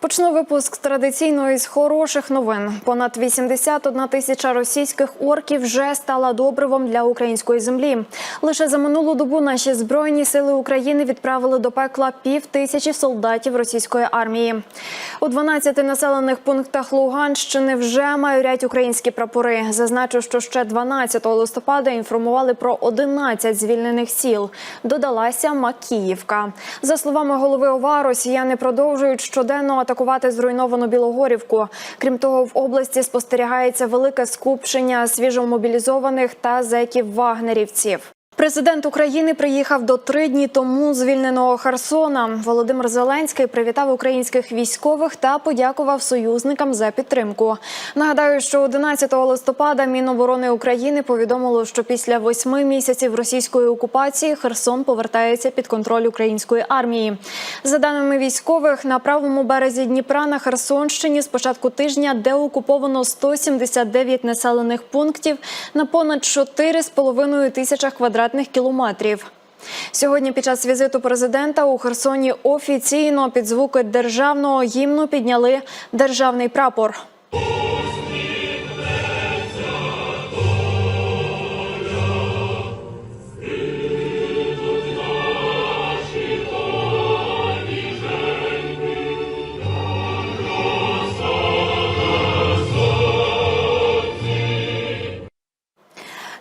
Почну випуск традиційно із хороших новин. Понад 81 тисяча російських орків вже стала добривом для української землі. Лише за минулу добу наші збройні сили України відправили до пекла пів тисячі солдатів російської армії. У 12 населених пунктах Луганщини вже майорять українські прапори. Зазначу, що ще 12 листопада інформували про 11 звільнених сіл. Додалася Макіївка. За словами голови ОВА, росіяни продовжують щоденно атакувати зруйновану Білогорівку. Крім того, в області спостерігається велике скупчення свіжомобілізованих та зеків вагнерівців. Президент України приїхав до три дні тому звільненого Херсона. Володимир Зеленський привітав українських військових та подякував союзникам за підтримку. Нагадаю, що 11 листопада Міноборони України повідомило, що після восьми місяців російської окупації Херсон повертається під контроль української армії. За даними військових, на правому березі Дніпра на Херсонщині з початку тижня деокуповано 179 населених пунктів на понад 4,5 тисячах квадратних кілометрів. Сьогодні під час візиту президента у Херсоні офіційно під звуки державного гімну підняли державний прапор.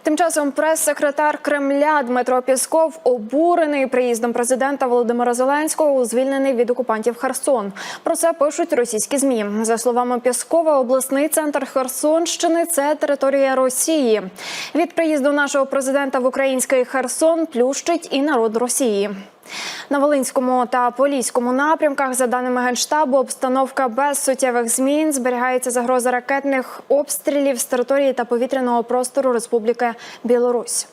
Тим часом прес-секретар Кремля Дмитро Пісков обурений приїздом президента Володимира Зеленського звільнений від окупантів Херсон. Про це пишуть російські змі. За словами Піскова, обласний центр Херсонщини це територія Росії. Від приїзду нашого президента в український Херсон плющить і народ Росії. На Волинському та Поліському напрямках, за даними генштабу, обстановка без суттєвих змін зберігається загроза ракетних обстрілів з території та повітряного простору Республіки Білорусь.